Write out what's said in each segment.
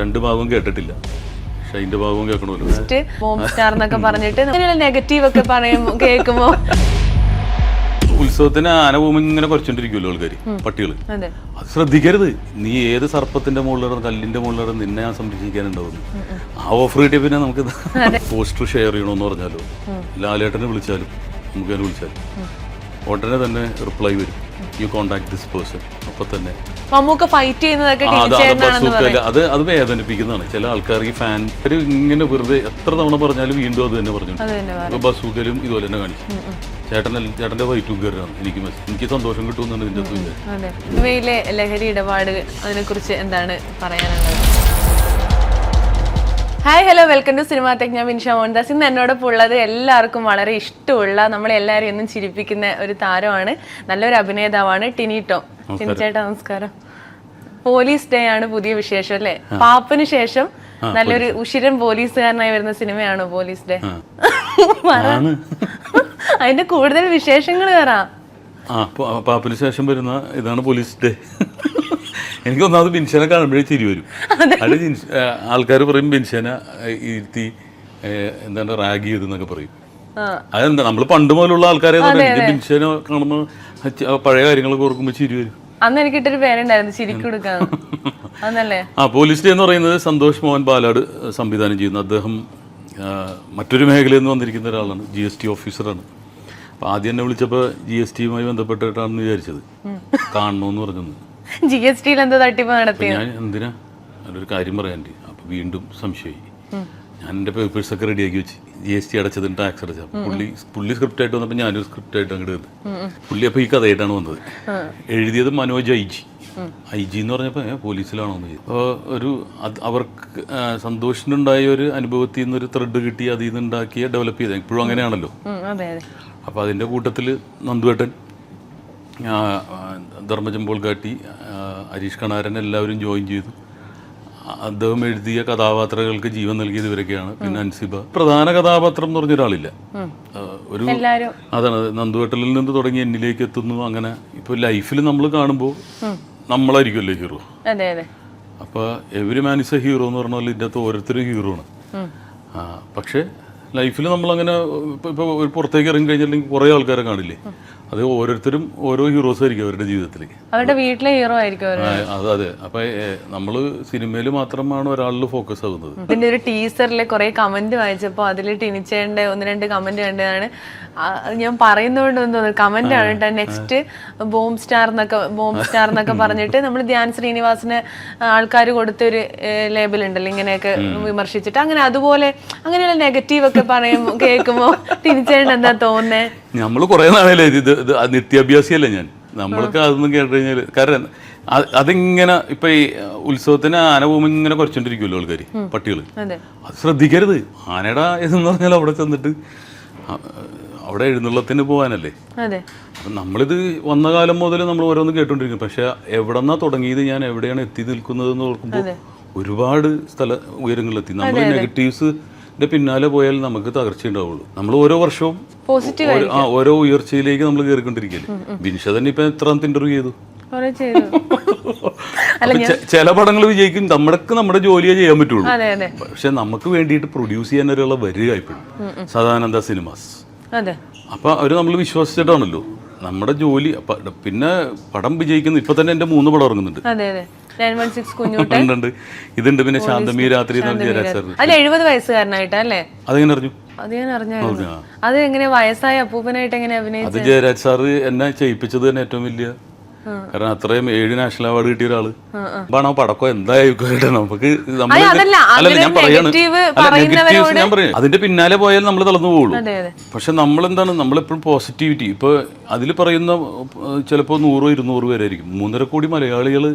രണ്ട് ഭാഗവും കേട്ടിട്ടില്ല. പക്ഷെ അതിന്റെ ഭാഗവും കേൾക്കണമല്ലോ. സ്റ്റാർ എന്നൊക്കെ പറഞ്ഞിട്ട് അങ്ങനെയുള്ള നെഗറ്റീവ് ഒക്കെ പറയുമ്പോ കേൾക്കുമ്പോ. ഉത്സവത്തിന് ആന പോകുമ്പോൾ ഇങ്ങനെ കുറച്ചോണ്ടിരിക്കുമല്ലോ ആൾക്കാർ പട്ടികൾ അതെ. ശ്രദ്ധിക്കരുത്. നീ ഏത് സർപ്പത്തിന്റെ മുകളിലാണ് കല്ലിന്റെ മുകളിലാണ് നിന്നെ ഞാൻ സംരക്ഷിക്കാനുണ്ടാവുന്നു ആ ഓഫർ കിട്ടിയ പിന്നെ നമുക്ക് പോസ്റ്റർ ഷെയർ ചെയ്യണമെന്ന് പറഞ്ഞാലോ. ലാലേട്ടനെ വിളിച്ചാലും നമുക്ക് വിളിച്ചാലും. ഉടനെ തന്നെ റിപ്ലൈ വരും. യു കോണ്ടാക്ട് ദിസ് പേഴ്സൺ അപ്പൊ തന്നെ മമ്മൂക്ക ഫൈറ്റ് ചെയ്യുന്നതൊക്കെ അത് അത് വേദനിപ്പിക്കുന്നതാണ്. ചില ആൾക്കാർ ഈ ഫാൻ ഒരു ഇങ്ങനെ വെറുതെ എത്ര തവണ പറഞ്ഞാലും വീണ്ടും അത് തന്നെ പറഞ്ഞു ബസൂക്കലും ഇതുപോലെ തന്നെ കാണിച്ചു. ചേട്ടൻ ചേട്ടന്റെ വൈറ്റും കയറാണ് എനിക്ക് എനിക്ക് സന്തോഷം കിട്ടുമെന്നാണ് ഇതിന്റെ ലഹരി ഇടപാട് അതിനെ കുറിച്ച് എന്താണ് പറയാനുള്ളത്? Hi hello welcome to Cinema Tech ഞാൻ വിൻഷ മോഹൻദാസ്. ഇന്ന് എന്നോടൊപ്പം ഉള്ളത് എല്ലാവർക്കും വളരെ ഇഷ്ടമുള്ള നമ്മളെല്ലാവരും എന്നും ചിരിപ്പിക്കുന്ന ഒരു താരമാണ്. നല്ലൊരു അഭിനേതാവാണ് ടിനി ടോം. ടിനി ചേട്ടാ നമസ്കാരം. പോലീസ് ഡേ ആണ് പുതിയ വിശേഷം അല്ലേ? പാപ്പിന് ശേഷം നല്ലൊരു ഉഷിരൻ പോലീസുകാരനായി വരുന്ന സിനിമയാണ് പോലീസ് ഡേ? അതിന്റെ കൂടുതൽ വിശേഷങ്ങൾ കയറാം ആ പാപ്പിന് ശേഷം വരുന്ന ഇതാണ് പോലീസ് ഡേ. എനിക്ക് ഒന്നാമത് ബിൻഷനെ കാണുമ്പോഴേ തിരി വരും. അത്. ആൾക്കാർ പറയും ബിൻഷനെ ഇരുത്തി എന്താണ് റാഗി ചെയ്തെന്നൊക്കെ പറയും. അതെന്താ നമ്മൾ പണ്ട് മുതലുള്ള ആൾക്കാരെ എനിക്ക് ബിൻഷനെ കാണുമ്പോൾ പഴയ കാര്യങ്ങളൊക്കെ ഓർക്കുമ്പോൾ ചിരി വരും. അന്ന് എനിക്കിട്ടൊരു പേരുണ്ടായിരുന്നു ചിരിക്ക് കൊടുക്കാൻ. അന്നല്ലേ? ആ പോലീസ് ഡേ എന്ന് പറയുന്നത് സന്തോഷ് മോഹൻ ബാലാട് സംവിധാനം ചെയ്യുന്നു. അദ്ദേഹം മറ്റൊരു മേഖലയിൽ നിന്ന് വന്നിരിക്കുന്ന ഒരാളാണ് ജി എസ് ടി ഓഫീസറാണ്. അപ്പോൾ ആദ്യം എന്നെ വിളിച്ചപ്പോൾ ജി എസ് ടിയുമായി ബന്ധപ്പെട്ടിട്ടാണെന്ന് വിചാരിച്ചത്. കാണണമെന്ന് പറഞ്ഞത് ജി എസ് ടിയിൽ എന്താ തട്ടിപ്പ് നടത്തി ഞാൻ എന്തിനാ? ഒരു കാര്യം പറയാനുണ്ട് അപ്പൊ വീണ്ടും സംശയമായി. ഞാൻ എന്റെ പേപ്പേഴ്സൊക്കെ റെഡിയാക്കി വെച്ച് ജി എസ് ടി അടച്ചതിന് ടാക്സ് അടച്ച പുള്ളി പുള്ളി സ്ക്രിപ്റ്റ് ആയിട്ട് വന്നപ്പോൾ ഞാനൊരു സ്ക്രിപ്റ്റ് ആയിട്ട് അങ്ങോട്ട് വന്നത് പുള്ളി അപ്പോൾ ഈ കഥയായിട്ടാണ് വന്നത്. എഴുതിയത് Manoj I G. I G എന്ന് പറഞ്ഞപ്പോൾ പോലീസിലാണോ എന്ന് ചോദിച്ചു. അപ്പോൾ ഒരു അവർക്ക് സന്തോഷിനുണ്ടായ ഒരു അനുഭവത്തിൽ നിന്ന് ഒരു ത്രെഡ് കിട്ടി അതിൽ നിന്ന് ഉണ്ടാക്കിയ ഡെവലപ്പ് ചെയ്ത. ഇപ്പോഴും അങ്ങനെയാണല്ലോ. അപ്പോൾ അതിന്റെ കൂട്ടത്തിൽ നന്ദുവേട്ടൻ ധർമ്മജമ്പോൾ ആ, ഹരീഷ് കണാരൻ എല്ലാവരും ജോയിൻ ചെയ്തു. അദ്ദേഹം എഴുതിയ കഥാപാത്രങ്ങൾക്ക് ജീവൻ നൽകിയത് ഇവരൊക്കെയാണ്. പിന്നെ അൻസിബ. പ്രധാന കഥാപാത്രം എന്ന് പറഞ്ഞൊരാളില്ല. ഒരു അതാണ്. നന്ദുവേട്ടലിൽ നിന്ന് തുടങ്ങി എന്നിലേക്ക് എത്തുന്നു. അങ്ങനെ ഇപ്പോൾ ലൈഫിൽ നമ്മൾ കാണുമ്പോൾ നമ്മളായിരിക്കുമല്ലോ ഹീറോ? അപ്പൊ every man is a hero എന്ന് പറഞ്ഞ പോലെ ഇതിന്റെ അകത്ത് ഓരോരുത്തരും ഹീറോ ആണ്. പക്ഷെ ലൈഫിൽ നമ്മൾ അങ്ങനെ ഇപ്പോൾ പുറത്തേക്ക് ഇറങ്ങി കഴിഞ്ഞാൽ കുറേ ആൾക്കാരെ കാണില്ലേ? അത് ഓരോരുത്തരും ഓരോ ഹീറോസ് ആയിരിക്കും അവരുടെ ജീവിതത്തിൽ. അവരുടെ വീട്ടിലെ ഹീറോ ആയിരിക്കും അതെ അതെ. അപ്പൊ നമ്മൾ സിനിമയിൽ മാത്രമാണ് ഒരാളിൽ ഫോക്കസ് ആകുന്നത് ഇതിന്റെ ഒരു ടീസറിൽ കുറെ കമന്റ് വായിച്ചപ്പോ അതിൽ ടിനിച്ചേണ്ട ഒന്ന് രണ്ട് കമന്റ് കണ്ടതാണ്. ഞാൻ പറയുന്നതുകൊണ്ട് ഒന്ന് തോന്നുന്നു. കമന്റ് ആണ് കേട്ടോ നെക്സ്റ്റ് ബോംബ് സ്റ്റാർ എന്നൊക്കെ ബോംബ് സ്റ്റാർ എന്നൊക്കെ പറഞ്ഞിട്ട് നമ്മൾ ധ്യാൻ ശ്രീനിവാസിന് ആൾക്കാർ കൊടുത്തൊരു ലേബൽ ഉണ്ടല്ലോ. ഇങ്ങനെയൊക്കെ വിമർശിച്ചിട്ട്. അങ്ങനെ അതുപോലെ അങ്ങനെയുള്ള നെഗറ്റീവ് ഒക്കെ പറയും കേൾക്കുമ്പോ ടിനിച്ചേട്ടൻ എന്താ തോന്നുന്നേ? നമ്മൾ കുറേ നാളല്ലേ ഇത് ഇത് നിത്യാഭ്യാസിയല്ലേ ഞാൻ. നമ്മൾക്ക് അതൊന്നും കേട്ട് കഴിഞ്ഞാൽ കാരണം അതിങ്ങനെ ഇപ്പൊ ഈ ഉത്സവത്തിന് ആന പോകുമ്പോൾ ഇങ്ങനെ കുറച്ചോണ്ടിരിക്കുമല്ലോ ആൾക്കാർ പട്ടികൾ അതെ. ശ്രദ്ധിക്കരുത്. ആനയുടെ എന്ന് പറഞ്ഞാൽ അവിടെ ചെന്നിട്ട് അവിടെ എഴുന്നള്ളത്തിന് പോകാനല്ലേ അപ്പം നമ്മളിത് വന്ന കാലം മുതൽ നമ്മൾ ഓരോന്ന് കേട്ടോണ്ടിരിക്കും പക്ഷെ എവിടെന്നാ തുടങ്ങിയത് ഞാൻ എവിടെയാണ് എത്തി നിൽക്കുന്നത് എന്ന് ഓർക്കുമ്പോൾ ഒരുപാട് സ്ഥല ഉയരങ്ങളിലെത്തി. നമ്മൾ നെഗറ്റീവ്സിന്റെ പിന്നാലെ പോയാൽ നമുക്ക് തകർച്ച ഉണ്ടാവുള്ളൂ. നമ്മൾ ഓരോ വർഷവും ആ ഓരോ ഉയർച്ചയിലേക്ക് നമ്മൾ കയറിക്കൊണ്ടിരിക്കല്ലേ ബിൻഷ തന്നെ ഇപ്പൊ എത്ര ഇന്റർവ്യൂ ചെയ്തു? ചില പടങ്ങൾ വിജയിക്കും നമ്മൾക്ക് നമ്മുടെ ജോലിയെ ചെയ്യാൻ പറ്റുള്ളൂ. പക്ഷെ നമുക്ക് വേണ്ടിയിട്ട് പ്രൊഡ്യൂസ് ചെയ്യാൻ ഒരാളെ വരിക ഇപ്പോഴും സദാനന്ദ സിനിമാസ്. അപ്പൊ അവർ നമ്മൾ വിശ്വസിച്ചിട്ടാണല്ലോ. നമ്മുടെ ജോലി പിന്നെ പടം വിജയിക്കുന്നു ഇപ്പൊ തന്നെ എന്റെ മൂന്ന് പടം ഇറങ്ങുന്നുണ്ട്. ഉണ്ട്. ഇതുണ്ട് പിന്നെ ശാന്തമി രാത്രി അതിൽ എഴുപത് വയസ്സുകാരനായിട്ടല്ലേ? അതെങ്ങനെ അറിഞ്ഞു? അത് ഞാൻ അറിഞ്ഞായിരുന്നു. അത് എങ്ങനെ വയസ്സായ അപ്പൂപ്പനായിട്ട് എങ്ങനെ അഭിനയിച്ചു അത് ജയരാജ് സാറ് എന്നെ ചെയ്യിപ്പിച്ചത് തന്നെ ഏറ്റവും വലിയ കാരണം അത്രയും ഏഴ് നാഷണൽ അവാർഡ് കിട്ടിയ ഒരാൾ. അപ്പാണോ പടക്കോ എന്തായിക്കോട്ടെ നമുക്ക് ഞാൻ പറയും അതിന്റെ പിന്നാലെ പോയാൽ നമ്മൾ തളർന്നു പോകുള്ളൂ. പക്ഷെ നമ്മളെന്താണ്? നമ്മളെപ്പോഴും പോസിറ്റിവിറ്റി. ഇപ്പൊ അതിൽ പറയുന്ന ചിലപ്പോൾ നൂറോ ഇരുന്നൂറ് പേരായിരിക്കും. മൂന്നര കോടി മലയാളികൾ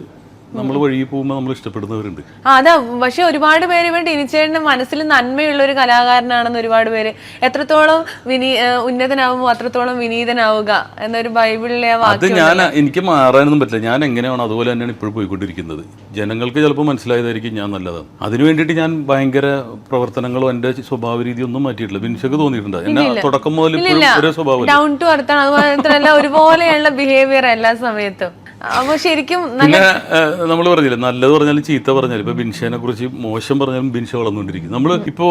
നമ്മൾ വഴി പോകുമ്പോൾ നമ്മൾ ഇഷ്ടപ്പെടുന്നവരുണ്ട്. അതാ പക്ഷെ ഒരുപാട് പേര് ഇവൻ ടിനിച്ചേട്ടന് മനസ്സിൽ നന്മയുള്ള ഒരു കലാകാരനാണെന്ന് ഒരുപാട് പേര് എത്രത്തോളം വിനീ ഉന്നതനാവുമോ അത്രത്തോളം വിനീതനാവുക എന്നൊരു ബൈബിളിലെ അത് ഞാൻ എനിക്ക് മാറാനൊന്നും പറ്റില്ല. ഞാൻ എങ്ങനെയാണോ അതുപോലെ തന്നെയാണ് ഇപ്പോഴും പോയിക്കൊണ്ടിരിക്കുന്നത്. ജനങ്ങൾക്ക് ചിലപ്പോൾ മനസ്സിലായതായിരിക്കും ഞാൻ നല്ലതാണ് അതിനു വേണ്ടിയിട്ട് ഞാൻ ഭയങ്കര പ്രവർത്തനങ്ങളും എന്റെ സ്വഭാവ രീതി ഒന്നും മാറ്റിയിട്ടില്ല. വിൻഷക്ക് തോന്നിയിട്ടുണ്ട്. എന്നെ തുടക്കം മുതൽ ഇപ്പോഴും ഒരേ സ്വഭാവം ഡൗൺ ടു അർത്താണ് അതുപോലെ ഒരുപോലെയുള്ള ബിഹേവിയർ എല്ലാ സമയത്തും. അപ്പൊ ശരിക്കും പിന്നെ നമ്മൾ പറഞ്ഞില്ലേ നല്ലത് പറഞ്ഞാലും ചീത്ത പറഞ്ഞാലും ഇപ്പൊ ബിൻഷനെ കുറിച്ച് മോശം പറഞ്ഞാലും ബിൻഷ വളർന്നുകൊണ്ടിരിക്കും. നമ്മൾ ഇപ്പോ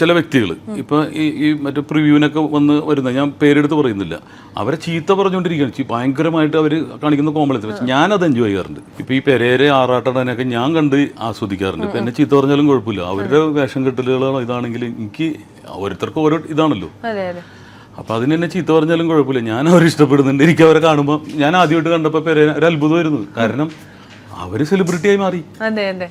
ചില വ്യക്തികൾ ഇപ്പൊ ഈ മറ്റേ പ്രിവ്യൂവിനൊക്കെ വന്ന് വരുന്ന ഞാൻ പേരെടുത്ത് പറയുന്നില്ല. അവരെ ചീത്ത പറഞ്ഞുകൊണ്ടിരിക്കുകയാണ്. ഭയങ്കരമായിട്ട് അവർ കാണിക്കുന്ന കോമളത്തിൽ. വെച്ച് അത് എൻജോയ് ചെയ്യാറുണ്ട്. ഇപ്പൊ ഈ പെരേരെ ആറാട്ടടനൊക്കെ ഞാൻ കണ്ട് ആസ്വദിക്കാറുണ്ട്. ഇപ്പൊ എന്നെ ചീത്ത പറഞ്ഞാലും കുഴപ്പമില്ല. അവരുടെ വേഷം കെട്ടലുകളോ ഇതാണെങ്കിൽ എനിക്ക് ഓരോരുത്തർക്കും ഓരോ ഇതാണല്ലോ. അതെ അതെ അപ്പൊ അതിന് എന്നെ ചീത്ത പറഞ്ഞാലും കുഴപ്പമില്ല. ഞാൻ അവരെ ഇഷ്ടപ്പെടുന്നുണ്ട്. എനിക്ക് അവരെ കാണുമ്പോൾ ഞാൻ ആദ്യമായിട്ട് കണ്ടപ്പോൾ പേരെ ഒരു അത്ഭുതമായിരുന്നു കാരണം അവർ സെലിബ്രിറ്റി ആയി മാറി. അതെ അതെ.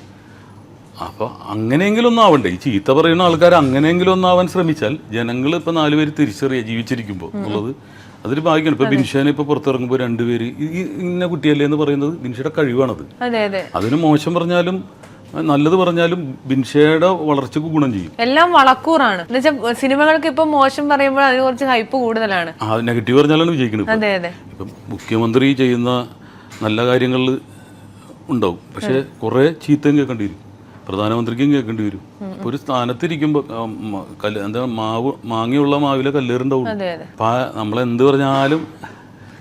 അപ്പൊ അങ്ങനെയെങ്കിലും ഒന്നും ആവണ്ടേ. ഈ ചീത്ത പറയുന്ന ആൾക്കാർ അങ്ങനെയെങ്കിലും ഒന്നാവാൻ ശ്രമിച്ചാൽ ജനങ്ങൾ ഇപ്പൊ നാലുപേര് തിരിച്ചറിയുക ജീവിച്ചിരിക്കുമ്പോൾ എന്നുള്ളത്. അതൊരു ഭാഗ്യമാണ്. ഇപ്പൊ ബിൻഷാനെ ഇപ്പൊ പുറത്തിറങ്ങുമ്പോൾ രണ്ടുപേര് ഈ- ഇന്ന കുട്ടിയല്ലേ എന്ന് പറയുന്നത് ബിൻഷയുടെ കഴിവാണത്. അതെ അതെ. അതിന് മോശം പറഞ്ഞാലും നല്ലത് പറഞ്ഞാലും ബിൻഷയുടെ വളർച്ചക്ക് ഗുണം ചെയ്യും. എല്ലാം വളക്കൂറാണ്. എന്നുവെച്ചാൽ സിനിമകൾക്ക് ഇപ്പൊ മോശം പറയുമ്പോൾ അതിന് കുറച്ച് ഹൈപ്പ് കൂടുതലാണ്. ആ നെഗറ്റീവ് പറഞ്ഞാലാണ് വിജയിക്കുന്നത്. ഇപ്പൊ. അതെ അതെ. ഇപ്പം മുഖ്യമന്ത്രി ചെയ്യുന്ന നല്ല കാര്യങ്ങൾ ഉണ്ടാവും. പക്ഷേ കുറേ ചീത്തയും കേൾക്കേണ്ടി വരും. പ്രധാനമന്ത്രിക്കും കേൾക്കേണ്ടി വരും. ഇപ്പൊ ഒരു സ്ഥാനത്തിരിക്കുമ്പോൾ എന്താ മാവ് മാങ്ങയുള്ള മാവിലെ കല്ലേറുണ്ടാവും അപ്പൊ നമ്മളെന്ത് പറഞ്ഞാലും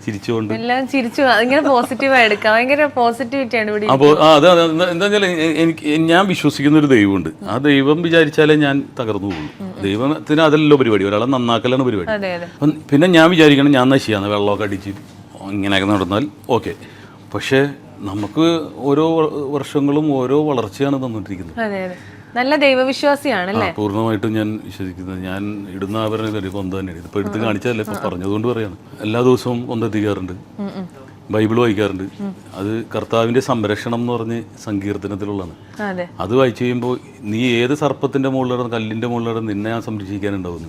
ചിരിച്ചുകൊണ്ട്. എല്ലാം ചിരിച്ചു. അതിങ്ങനെ പോസിറ്റീവായി എടുക്കാം. ഭയങ്കര പോസിറ്റിവിറ്റിയാണ് ഇവിടെ അപ്പോൾ ആ അതെ അതെ. എന്താ വെച്ചാൽ എനിക്ക് ഞാൻ വിശ്വസിക്കുന്ന ഒരു ദൈവമുണ്ട്. ആ ദൈവം വിചാരിച്ചാലേ ഞാൻ തകർന്നു പോകുള്ളൂ. ദൈവത്തിന് അതല്ലല്ലോ പരിപാടി. ഒരാളെ നന്നാക്കലാണ് പരിപാടി. അതെ അതെ. അപ്പം പിന്നെ ഞാൻ വിചാരിക്കണം ഞാൻ നശിയാന്ന് വെള്ളമൊക്കെ അടിച്ച് ഇങ്ങനെയൊക്കെ നടന്നാൽ ഓക്കെ. പക്ഷേ നമുക്ക് ഓരോ വർഷങ്ങളും ഓരോ വളർച്ചയാണ് തന്നിട്ടിരിക്കുന്നത്. അതെ അതെ. നല്ല ദൈവവിശ്വാസിയാണ് പൂർണമായിട്ടും ഞാൻ വിശ്വസിക്കുന്നത്. ഞാൻ ഇടുന്ന ആഭരണം കരുതി കൊന്ത തന്നെയാണ്. ഇതിപ്പോൾ എടുത്ത് കാണിച്ചതല്ലേ ഇപ്പം പറഞ്ഞതുകൊണ്ട് പറയാണ്. എല്ലാ ദിവസവും കൊന്തെത്തിക്കാറുണ്ട് ബൈബിൾ വായിക്കാറുണ്ട്. അത് കർത്താവിന്റെ സംരക്ഷണം എന്ന് പറഞ്ഞ് സങ്കീർത്തനത്തിലുള്ളതാണ്. അതെ. വായിച്ചു കഴിയുമ്പോൾ നീ ഏത് സർപ്പത്തിന്റെ മുകളിലാണ് കല്ലിന്റെ മുകളിലാണ് നിന്നെ ഞാൻ സംരക്ഷിക്കാനുണ്ടാവുന്നു.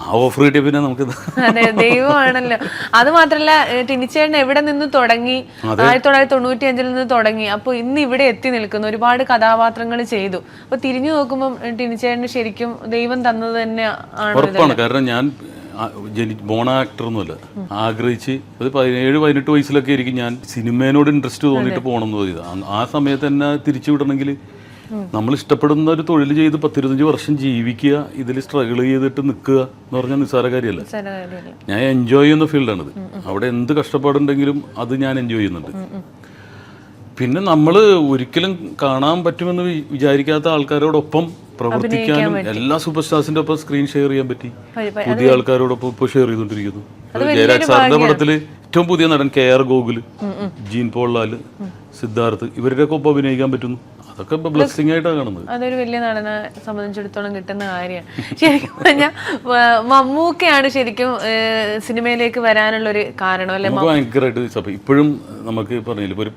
ആ ഓഫർ കിട്ടിയ പിന്നെ നമുക്ക് അതെ ദൈവമാണല്ലോ. അത് മാത്രല്ല ടിനിച്ചേട്ടൻ എവിടെ നിന്ന് തുടങ്ങി? ആയിരത്തി തൊള്ളായിരത്തി തൊണ്ണൂറ്റി അഞ്ചിൽ നിന്ന് തുടങ്ങി. അപ്പൊ ഇന്ന് ഇവിടെ എത്തി നിൽക്കുന്നു. ഒരുപാട് കഥാപാത്രങ്ങൾ ചെയ്തു. അപ്പൊ തിരിഞ്ഞു നോക്കുമ്പോൾ ടിനിച്ചേട്ടന് ശരിക്കും ദൈവം തന്നത് തന്നെ ആണ് കാരണം ഞാൻ ജനി ബോണ ആക്ടർ ഒന്നുമല്ല ആഗ്രഹിച്ച് ഒരു പതിനേഴ് പതിനെട്ട് വയസ്സിലൊക്കെ ആയിരിക്കും ഞാൻ. സിനിമേനോട് ഇൻട്രസ്റ്റ് തോന്നിയിട്ട് പോകണം എന്ന് തോന്നിയത്. ആ- സമയത്ത് തന്നെ തിരിച്ചു വിടണമെങ്കിൽ നമ്മൾ ഇഷ്ടപ്പെടുന്ന ഒരു തൊഴിൽ ചെയ്ത് പത്തിരുപത്തഞ്ച് വർഷം ജീവിക്കുക ഇതിൽ സ്ട്രഗിൾ ചെയ്തിട്ട് നിൽക്കുക എന്ന് പറഞ്ഞാൽ നിസ്സാര കാര്യമല്ല. ഞാൻ എൻജോയ് ചെയ്യുന്ന ഫീൽഡാണിത് അവിടെ എന്ത് കഷ്ടപ്പാടുണ്ടെങ്കിലും അത് ഞാൻ എൻജോയ് ചെയ്യുന്നുണ്ട്. പിന്നെ നമ്മൾ ഒരിക്കലും കാണാൻ പറ്റുമെന്ന് വിചാരിക്കാത്ത ആൾക്കാരോടൊപ്പം പ്രവർത്തിക്കാനും എല്ലാ സൂപ്പർ സ്റ്റാർസിന്റെ ഒപ്പം സ്ക്രീൻ ഷെയർ ചെയ്യാൻ പറ്റി. പുതിയ ആൾക്കാരോടൊപ്പം ഇപ്പൊ ഷെയർ ചെയ്തോണ്ടിരിക്കുന്നു ജയരാജ് സാറിന്റെ പടത്തിൽ ഏറ്റവും പുതിയ നടൻ കെ ആർ ഗോകുൽ ജീൻ പോൾലാൽ സിദ്ധാർത്ഥ് ഇവരുടെ ഒക്കെ ഒപ്പം അഭിനയിക്കാൻ പറ്റുന്നു. അതൊക്കെ ആയിട്ടാണ് കാണുന്നത്. അതൊരു വലിയ നടനെ സംബന്ധിച്ചിടത്തോളം കിട്ടുന്ന കാര്യമാണ്. ശരിക്കും പറഞ്ഞാൽ മമ്മൂക്കയാണ് ശരിക്കും സിനിമയിലേക്ക് വരാനുള്ള ഒരു കാരണം അല്ലെ? ഭയങ്കരമായിട്ട് ഇപ്പോഴും നമുക്ക് പറഞ്ഞില്ല ഇപ്പൊ ഒരു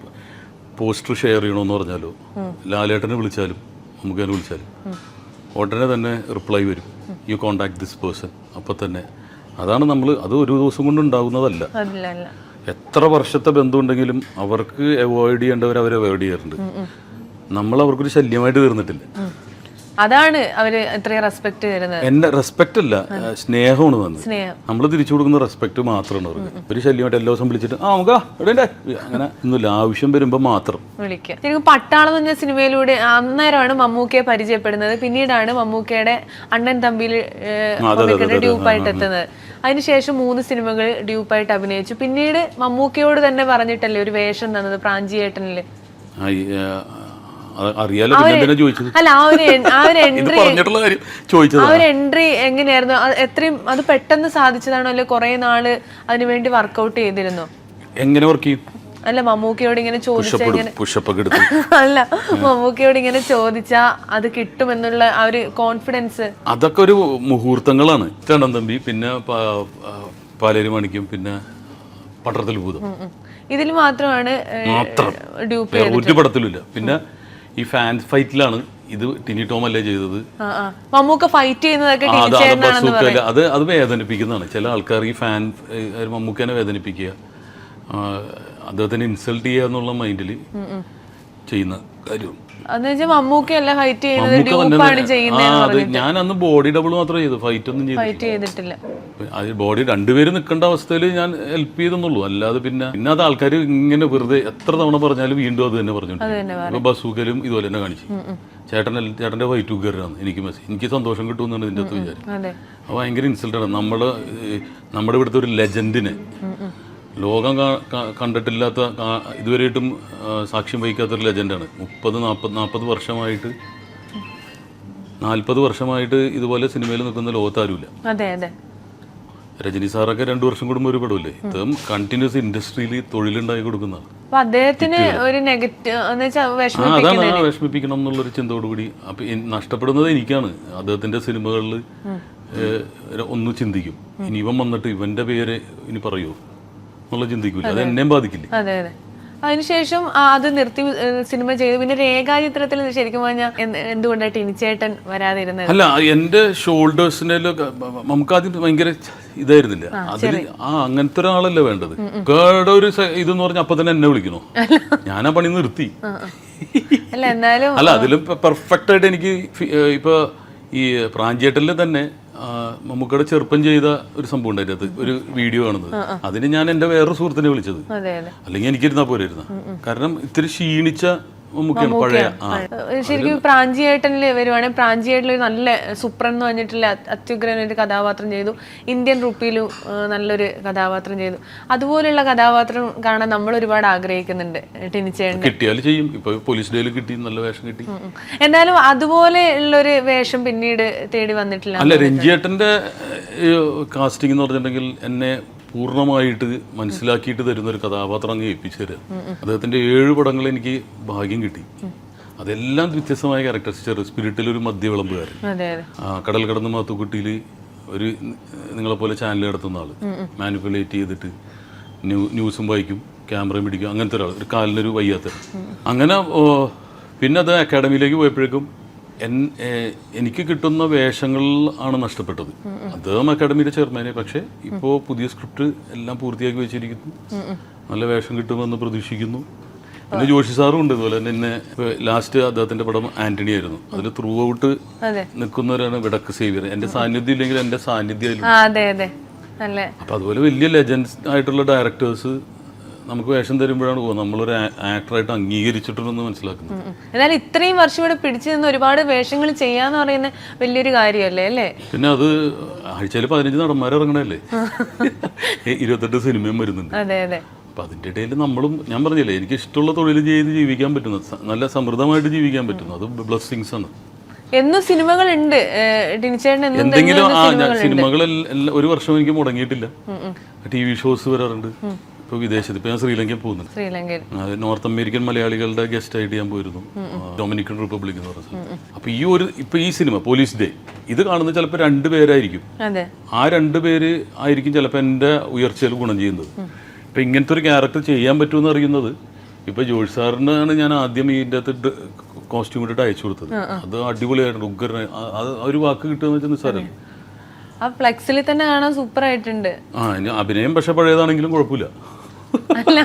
പോസ്റ്റർ ഷെയർ ചെയ്യണമെന്ന് പറഞ്ഞാലോ ലാലേട്ടനെ വിളിച്ചാലും നമുക്ക് തന്നെ വിളിച്ചാൽ ഉടനെ തന്നെ റിപ്ലൈ വരും. യു കോണ്ടാക്ട് ദിസ് പേഴ്സൺ അപ്പം തന്നെ. അതാണ് നമ്മൾ അത് ഒരു ദിവസം കൊണ്ട് ഉണ്ടാകുന്നതല്ല എത്ര വർഷത്തെ ബന്ധമുണ്ടെങ്കിലും അവർക്ക് അവോയ്ഡ് ചെയ്യേണ്ടവർ അവർ അവോയ്ഡ് ചെയ്യാറുണ്ട് നമ്മൾ അവർക്കൊരു ശല്യമായിട്ട് തീർന്നിട്ടില്ല. അതാണ് അവർ ഇത്രയും റെസ്പെക്ട് തരുന്നത്. എന്റെ റെസ്പെക്ട് അല്ല സ്നേഹമാണ് വന്നത് സ്നേഹം. നമ്മൾ തിരിച്ചു കൊടുക്കുന്ന റെസ്പെക്ട് മാത്രമാണ് അവർക്ക്. ഒരു ശല്യമായിട്ട് എല്ലാ ദിവസം വിളിച്ചിട്ട് ആ നമുക്ക് അങ്ങനെ ഒന്നുമില്ല. ആവശ്യം വരുമ്പോൾ മാത്രം. വിളിക്കുക. ശരിക്കും പട്ടാളം എന്ന സിനിമയിലൂടെ അന്നേരമാണ് മമ്മൂക്കയെ പരിചയപ്പെടുന്നത്. പിന്നീടാണ് മമ്മൂക്കയുടെ അണ്ണൻ തമ്പിയിൽ ഡ്യൂപ്പായിട്ട് എത്തുന്നത്. അതിനുശേഷം മൂന്ന് സിനിമകൾ ഡ്യൂപ്പായിട്ട് അഭിനയിച്ചു. പിന്നീട് മമ്മൂക്കയോട് തന്നെ പറഞ്ഞിട്ടല്ലേ ഒരു വേഷം തന്നത് പ്രാഞ്ചിയേട്ടനിൽ? അറിയാലോ ചോദിച്ചത്? അല്ല ആ ഒരു ആ ഒരു എൻട്രി പറഞ്ഞിട്ടുള്ള കാര്യം ചോദിച്ചത്. ആ ഒരു എൻട്രി എങ്ങനെയായിരുന്നു? അത് എത്രയും അത് പെട്ടെന്ന് സാധിച്ചതാണോ? അല്ലെ കുറെ നാൾ അതിനുവേണ്ടി വർക്കൗട്ട് ചെയ്തിരുന്നോ? എങ്ങനെ വർക്ക് ചെയ്യും? അല്ല മമ്മൂക്കയോട് ഇങ്ങനെ ചോദിച്ച പുഷപ്പ് പുഷപ്പ് ഒക്കെ അല്ല മമ്മൂക്കയോട് ഇങ്ങനെ ചോദിച്ചാ അത് കിട്ടുമെന്നുള്ള ആ ഒരു കോൺഫിഡൻസ് അതൊക്കെ ഒരു മുഹൂർത്തങ്ങളാണ്. ചേട്ടൻ തമ്പി. പിന്നെ പാലേരി മണിക്കും പിന്നെ പട്ടണത്തിൽ ഭൂതം. ഇതിൽ മാത്രമാണ് മാത്രം. ഡ്യൂപ്പ് ഒരു പടത്തിലില്ല പിന്നെ ഈ ഫാൻ ഫൈറ്റിലാണ് ഇത് ടിനി ടോം അല്ലേ ചെയ്തത് മമ്മൂക്ക ഫൈറ്റ് ചെയ്യുന്നതൊക്കെ അത് അത് വേദനിപ്പിക്കുന്നതാണ്. ചില ആൾക്കാർ ഈ ഫാൻ മമ്മൂക്കനെ വേദനിപ്പിക്കുക. അദ്ദേഹത്തിന് ഇൻസൾട്ട് ചെയ്യുക എന്നുള്ള മൈൻഡിൽ ചെയ്യുന്ന കാര്യം. മമ്മൂക്കയല്ല ഫൈറ്റ് ചെയ്യുന്നത് ഞാൻ അന്ന് ബോഡി ഡബിൾ മാത്രമേ ചെയ്തു ഫൈറ്റ് ഒന്നും ചെയ്തിട്ടില്ല. അത് ബോഡി രണ്ടുപേരും നിൽക്കേണ്ട അവസ്ഥയിൽ ഞാൻ ഹെൽപ്പ് ചെയ്തെന്നുള്ളൂ. അല്ലാതെ പിന്നെ പിന്നെ അത് ആൾക്കാർ ഇങ്ങനെ വെറുതെ എത്ര തവണ പറഞ്ഞാലും വീണ്ടും അത് തന്നെ പറഞ്ഞു ബസൂക്കലും ഇതുപോലെ തന്നെ കാണിച്ചു. ചേട്ടൻ ചേട്ടന്റെ വൈറ്റ് കുക്കറാണ് എനിക്ക് മെസ്സേജ്. എനിക്ക് സന്തോഷം കിട്ടുമെന്നാണ് ഇതിന്റെ അകത്ത് വിചാരം. അപ്പൊ ഭയങ്കര ഇൻസൾട്ടാണ് നമ്മൾ നമ്മുടെ ഇവിടുത്തെ ഒരു ലെജൻഡിനെ ലോകം കണ്ടിട്ടില്ലാത്ത ഇതുവരെയായിട്ടും സാക്ഷ്യം വഹിക്കാത്തൊരു ലെജൻഡാണ്. മുപ്പത് നാൽപ്പത് നാൽപ്പത് വർഷമായിട്ട് നാൽപ്പത് വർഷമായിട്ട് ഇതുപോലെ സിനിമയിൽ നിൽക്കുന്ന ലോകത്താരുമില്ല. അതെ അതെ. രജനി സാറൊക്കെ രണ്ടു വർഷം കൂടുമ്പോൾ ഒരു പടമില്ലേ? ഇതും കണ്ടിന്യൂസ് ഇൻഡസ്ട്രിയിൽ തൊഴിലുണ്ടാക്കി കൊടുക്കുന്നതാണ് അപ്പൊ അദ്ദേഹത്തിന് ഒരു അതാണ് വിഷമിപ്പിക്കണം എന്നുള്ളൊരു ചിന്തയോടുകൂടി. അപ്പൊ നഷ്ടപ്പെടുന്നത് എനിക്കാണ്. അദ്ദേഹത്തിന്റെ സിനിമകളിൽ ഒന്ന് ചിന്തിക്കും. ഇനി ഇവൻ വന്നിട്ട് ഇവന്റെ പേര് ഇനി പറയൂ? എന്നുള്ള ചിന്തിക്കില്ല അത് എന്നെയും ബാധിക്കില്ലേ? അതെ അതെ. അതിനുശേഷം അത് നിർത്തി സിനിമ ചെയ്തു. പിന്നെ രേഖാ ചിത്രത്തിൽ ശരിക്കും പറഞ്ഞാൽ എന്തുകൊണ്ടാണ് ടിനിച്ചേട്ടൻ വരാതിരുന്നത്? അല്ല എന്റെ ഷോൾഡേഴ്സിന്റെ നമുക്ക് ആദ്യം ഭയങ്കര ഇതായിരുന്നില്ല. അതിൽ ആ അങ്ങനത്തെ ഒരാളല്ലേ വേണ്ടത്? കേടെ ഒരു ഇത് ഇതെന്ന് പറഞ്ഞ അപ്പൊ തന്നെ എന്നെ വിളിക്കണോ? ഞാൻ ആ പണി നിർത്തി. അല്ല എന്നാലും അല്ല അതിലും പെർഫെക്റ്റ് ആയിട്ട് എനിക്ക് ഇപ്പൊ ഈ പ്രാഞ്ചേട്ടനിൽ തന്നെ മമ്മൂക്കയുടെ ചെറുപ്പം ചെയ്ത ഒരു സംഭവം ഉണ്ടായിരുന്നു ഒരു വീഡിയോ ആണത് അതിന് ഞാൻ എന്റെ വേറൊരു സുഹൃത്തിനെ വിളിച്ചത്. അല്ലെങ്കിൽ എനിക്കിരുന്നാ പോരായിരുന്നു. കാരണം ഇത്തിരി ക്ഷീണിച്ച ശരിക്കും പ്രാഞ്ചിയേട്ടനിൽ വരുവാണെങ്കിൽ പ്രാഞ്ചിയേട്ടനിൽ ഒരു നല്ല സുപ്രൻ എന്ന് പറഞ്ഞിട്ടുള്ള അത് അത്യുഗ്രൻ ഒരു കഥാപാത്രം ചെയ്തു. ഇന്ത്യൻ റുപ്പിയിലും നല്ലൊരു കഥാപാത്രം ചെയ്തു. അതുപോലെയുള്ള കഥാപാത്രം കാണാൻ നമ്മൾ ഒരുപാട് ആഗ്രഹിക്കുന്നുണ്ട് ടിനിച്ചേട്ടൻ ചെയ്യും. പോലീസ് ഡേയിൽ കിട്ടി നല്ല വേഷം കിട്ടി. എന്നാലും അതുപോലെ ഉള്ളൊരു വേഷം പിന്നീട് തേടി വന്നിട്ടില്ല. അല്ല രഞ്ജിയേട്ടന്റെ കാസ്റ്റിംഗ് എന്ന് പറഞ്ഞിട്ടുണ്ടെങ്കിൽ എന്നെ പൂർണമായിട്ട് മനസ്സിലാക്കിയിട്ട് തരുന്ന ഒരു കഥാപാത്രം അങ്ങ് ഏൽപ്പിച്ചു തരാം. അദ്ദേഹത്തിന്റെ ഏഴ് പടങ്ങൾ എനിക്ക് ഭാഗ്യം കിട്ടി. അതെല്ലാം വ്യത്യസ്തമായ ക്യാരക്ടേഴ്സ് ചെറു സ്പിരിറ്റിൽ ഒരു ആ, കടൽ കടന്ന് മാത്തുക്കുട്ടിയിൽ ഒരു നിങ്ങളെപ്പോലെ ചാനൽ നടത്തുന്ന ആൾ. മാനിപ്പുലേറ്റ് ചെയ്തിട്ട് ന്യൂ ന്യൂസും വായിക്കും ക്യാമറയും പിടിക്കും അങ്ങനത്തെ ഒരാൾ ഒരു കാലിനൊരു വയ്യാത്ത അങ്ങനെ പിന്നെ അത് അക്കാഡമിയിലേക്ക് പോയപ്പോഴേക്കും എനിക്ക് കിട്ടുന്ന വേഷങ്ങൾ ആണ് നഷ്ടപ്പെട്ടത്. അദ്ദേഹം അക്കാഡമിയുടെ ചെയർമാനെ പക്ഷേ ഇപ്പോൾ പുതിയ സ്ക്രിപ്റ്റ് എല്ലാം പൂർത്തിയാക്കി വെച്ചിരിക്കുന്നു. നല്ല വേഷം കിട്ടുമെന്ന് പ്രതീക്ഷിക്കുന്നു. പിന്നെ ജോഷി സാറും ഉണ്ട്. ഇതുപോലെ തന്നെ എന്നെ ലാസ്റ്റ് അദ്ദേഹത്തിന്റെ പടം ആന്റണി ആയിരുന്നു. അതിൽ ത്രൂ ഔട്ട് നിൽക്കുന്നവരാണ് വിടക്ക് സേവിയർ. എന്റെ സാന്നിധ്യം ഇല്ലെങ്കിൽ എന്റെ സാന്നിധ്യം അപ്പൊ അതുപോലെ വലിയ ലെജൻസ് ആയിട്ടുള്ള ഡയറക്ടേഴ്സ് നമുക്ക് വേഷം തരുമ്പോഴാണ് പോകുന്നത്. നമ്മളൊരു ആക്ടറായിട്ട് അംഗീകരിച്ചിട്ടുണ്ടെന്ന് മനസ്സിലാക്കുന്നത് എന്നാൽ എന്നാലും ഇത്രയും വർഷം ഇവിടെ പിടിച്ചു നിന്ന് ഒരുപാട് വേഷങ്ങൾ ചെയ്യാന്ന് പറയുന്ന വലിയൊരു കാര്യമല്ലേ അല്ലേ? പിന്നെ അത് ആഴ്ചയിൽ പതിനഞ്ച് നടന്മാർ ഇറങ്ങണല്ലേ ഇരുപത്തെട്ട് സിനിമയും വരുന്നുണ്ട്. അതെ അതെ. അപ്പൊ അതിന്റെ ഇടയിൽ നമ്മളും ഞാൻ പറഞ്ഞില്ലേ എനിക്ക് ഇഷ്ടമുള്ള തൊഴിൽ ചെയ്ത് ജീവിക്കാൻ പറ്റുന്നത് നല്ല സമൃദ്ധമായിട്ട് ജീവിക്കാൻ പറ്റുന്നു. അത് ബ്ലെസ്സിങ്സ് ആണ്. എന്നും സിനിമകൾ ഉണ്ട് എന്തെങ്കിലും ആ സിനിമകൾ ഒരു വർഷം എനിക്ക് മുടങ്ങിയിട്ടില്ല. ടി വി ഷോസ് വരാറുണ്ട്. ഇപ്പൊ വിദേശത്ത് ഇപ്പോൾ ഞാൻ ശ്രീലങ്കയിൽ പോകുന്നുണ്ട്. ശ്രീലങ്കയിൽ. അത് നോർത്ത് അമേരിക്കൻ മലയാളികളുടെ ഗസ്റ്റ് ആയിട്ട് ഞാൻ പോയിരുന്നു. ഡൊമിനിക്കൻ റിപ്പബ്ലിക് എന്ന് പറഞ്ഞ അപ്പോൾ അപ്പൊ ഈ ഒരു ഇപ്പൊ ഈ സിനിമ പോലീസ് ഡേ ഇത് കാണുന്ന ചിലപ്പോൾ രണ്ട് പേരായിരിക്കും. ആ രണ്ട് പേര് ആയിരിക്കും ചിലപ്പോൾ എന്റെ ഉയർച്ചയിൽ ഗുണം ചെയ്യുന്നത്. ഇപ്പൊ ഇങ്ങനത്തെ ഒരു ക്യാരക്ടർ ചെയ്യാൻ പറ്റുമെന്ന് അറിയുന്നത് ഇപ്പൊ ജോഷ് സാറിനാണ് ഞാൻ ആദ്യം ഇതിന്റെ അകത്ത് കോസ്റ്റ്യൂം ഇട്ടിട്ട് അയച്ചു കൊടുത്തത്. അത് അടിപൊളിയായിട്ടുണ്ട്. ഉഗ്രൻ അത് ഒരു വാക്ക് കിട്ടുമെന്ന് വെച്ചാൽ നിസ്സാരം ആ ഫ്ലെക്സിൽ തന്നെ കാണാൻ സൂപ്പർ ആയിട്ടുണ്ട്. ആ അഭിനയം പക്ഷെ പഴയതാണെങ്കിലും കുഴപ്പമില്ല. അല്ല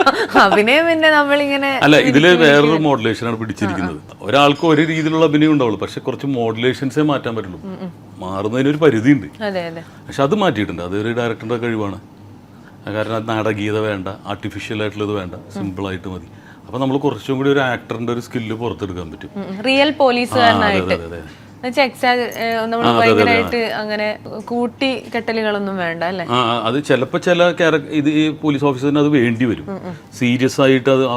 അഭിനയം പിന്നെ നമ്മളിങ്ങനെ അല്ല ഇതിൽ വേറൊരു മോഡുലേഷനാണ് പിടിച്ചിരിക്കുന്നത്. ഒരാൾക്ക് ഒരു രീതിയിലുള്ള അഭിനയം ഉണ്ടാവുള്ളൂ പക്ഷെ കുറച്ച് മോഡുലേഷൻസേ മാറ്റാൻ പറ്റുള്ളൂ. മാറുന്നതിന് ഒരു പരിധിയുണ്ട്. പക്ഷെ അത് മാറ്റിയിട്ടുണ്ട്. അതൊരു ഡയറക്ടറുടെ കഴിവാണ്. കാരണം അത് നാടകീയത വേണ്ട ആർട്ടിഫിഷ്യൽ ആയിട്ടുള്ളത് വേണ്ട സിമ്പിൾ ആയിട്ട് മതി. അപ്പൊ നമ്മൾ കുറച്ചും കൂടി ഒരു ആക്ടറിന്റെ ഒരു സ്കില്ല് പുറത്തെടുക്കാൻ പറ്റും. റിയൽ പോലീസുകാരനായിട്ട് അങ്ങനെ കൂട്ടി കെട്ടലുകളൊന്നും വേണ്ട അല്ലേ? അത് ചിലപ്പോ ചില ഇത് ഈ പോലീസ് ഓഫീസറിന് അത് വേണ്ടി വരും. സീരിയസ് ആയിട്ട് അത് ആ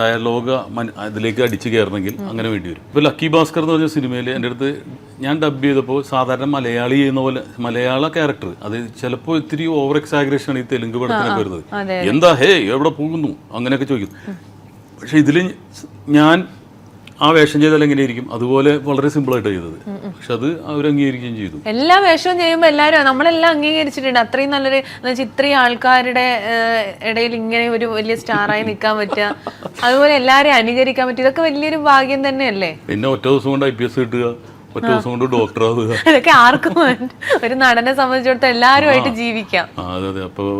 ഡയലോഗ് അതിലേക്ക് അടിച്ചു കയറണമെങ്കിൽ അങ്ങനെ വേണ്ടി വരും. ഇപ്പൊ ലക്കി ഭാസ്കർ എന്ന് പറഞ്ഞ സിനിമയിൽ എന്റെ അടുത്ത് ഞാൻ ഡബ് ചെയ്തപ്പോൾ സാധാരണ മലയാളി ചെയ്യുന്ന പോലെ മലയാള ക്യാരക്ടർ അത് ചിലപ്പോൾ ഇത്തിരി ഓവർ എക്സാഗ്രേഷൻ ആണ് ഈ തെലുങ്ക് പടത്തിനൊക്കെ വരുന്നത്. എന്താ ഹേ എവിടെ പോകുന്നു? അങ്ങനെയൊക്കെ ചോദിക്കുന്നു പക്ഷെ ഇതിൽ ഞാൻ ആ വേഷം ചെയ്താൽ എങ്ങനെയായിരിക്കും അതുപോലെ വളരെ സിമ്പിൾ സിമ്പിളായിട്ട് ചെയ്തത്. പക്ഷെ അത് അവർ അംഗീകരിക്കുകയും ചെയ്തു. എല്ലാ വേഷവും ചെയ്യുമ്പോൾ എല്ലാവരും നമ്മളെല്ലാം അംഗീകരിച്ചിട്ടുണ്ട്. അത്രയും നല്ലൊരു ഇത്രയും ആൾക്കാരുടെ ഇടയിൽ ഇങ്ങനെ ഒരു വലിയ സ്റ്റാറായി നിൽക്കാൻ പറ്റുക. അതുപോലെ എല്ലാവരെയും അനുകരിക്കാൻ പറ്റും ഇതൊക്കെ വലിയൊരു ഭാഗ്യം തന്നെയല്ലേ? പിന്നെ ഒറ്റ ദിവസം കൊണ്ട് ഐ പി എസ് കിട്ടുക. ഒറ്റ ദിവസം കൊണ്ട് ഡോക്ടർ ആവുക. ഇതൊക്കെ ആർക്കും ഒരു നടനെ സംബന്ധിച്ചിടത്തോളം എല്ലാവരുമായിട്ട് ജീവിക്കാം. അതെ അതെ. അപ്പോൾ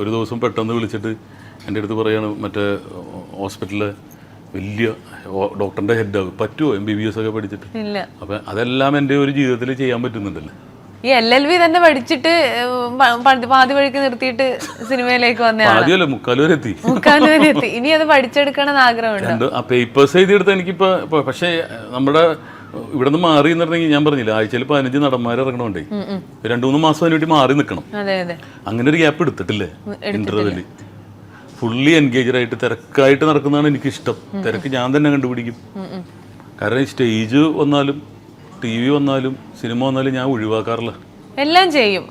ഒരു ദിവസം പെട്ടെന്ന് വിളിച്ചിട്ട് എന്റെ അടുത്ത് പറയാണ് മറ്റേ ഹോസ്പിറ്റലിലെ വലിയ ഡോക്ടറിന്റെ ഹെഡ് ഹെഡാകും പറ്റുമോ എം ബി ബി എസ് ഒക്കെ പഠിച്ചിട്ട്? ഇല്ല. അപ്പം അതെല്ലാം എന്റെ ഒരു ജീവിതത്തിൽ ചെയ്യാൻ പറ്റുന്നുണ്ടല്ലോ. ഈ എൽ എൽ വി തന്നെ പഠിച്ചിട്ട് പാതി വഴിക്ക് നിർത്തിയിട്ട് സിനിമയിലേക്ക് വന്നേ മുക്കാൽ എത്തി. എത്തി. ഇനി അത് പഠിച്ചെടുക്കണം എന്ന് ആഗ്രഹമുണ്ട്. ആ പേപ്പേഴ്സ് എഴുതിയെടുത്ത് എനിക്കിപ്പോ പക്ഷേ നമ്മുടെ ഇവിടെ നിന്ന് മാറി എന്നിട്ടുണ്ടെങ്കിൽ ഞാൻ പറഞ്ഞില്ല ആഴ്ചയിൽ പതിനഞ്ച് നടന്മാർ ഇറങ്ങണോണ്ടേ. രണ്ടു മൂന്ന് മാസം അതിന് വേണ്ടി മാറി നിൽക്കണം. അങ്ങനെ ഒരു ഗ്യാപ്പ് എടുത്തിട്ടില്ലേ? ഇന്റർവെൽ ഫുള്ളി എൻഗേജഡ് ആയിട്ട് തിരക്കായിട്ട് നടക്കുന്നതാണ് എനിക്കിഷ്ടം. തിരക്ക് ഞാൻ തന്നെ കണ്ടുപിടിക്കും. കാരണം സ്റ്റേജ് വന്നാലും ടി വി വന്നാലും സിനിമ വന്നാലും ഞാൻ ഒഴിവാക്കാറില്ല. എല്ലാം ചെയ്യും.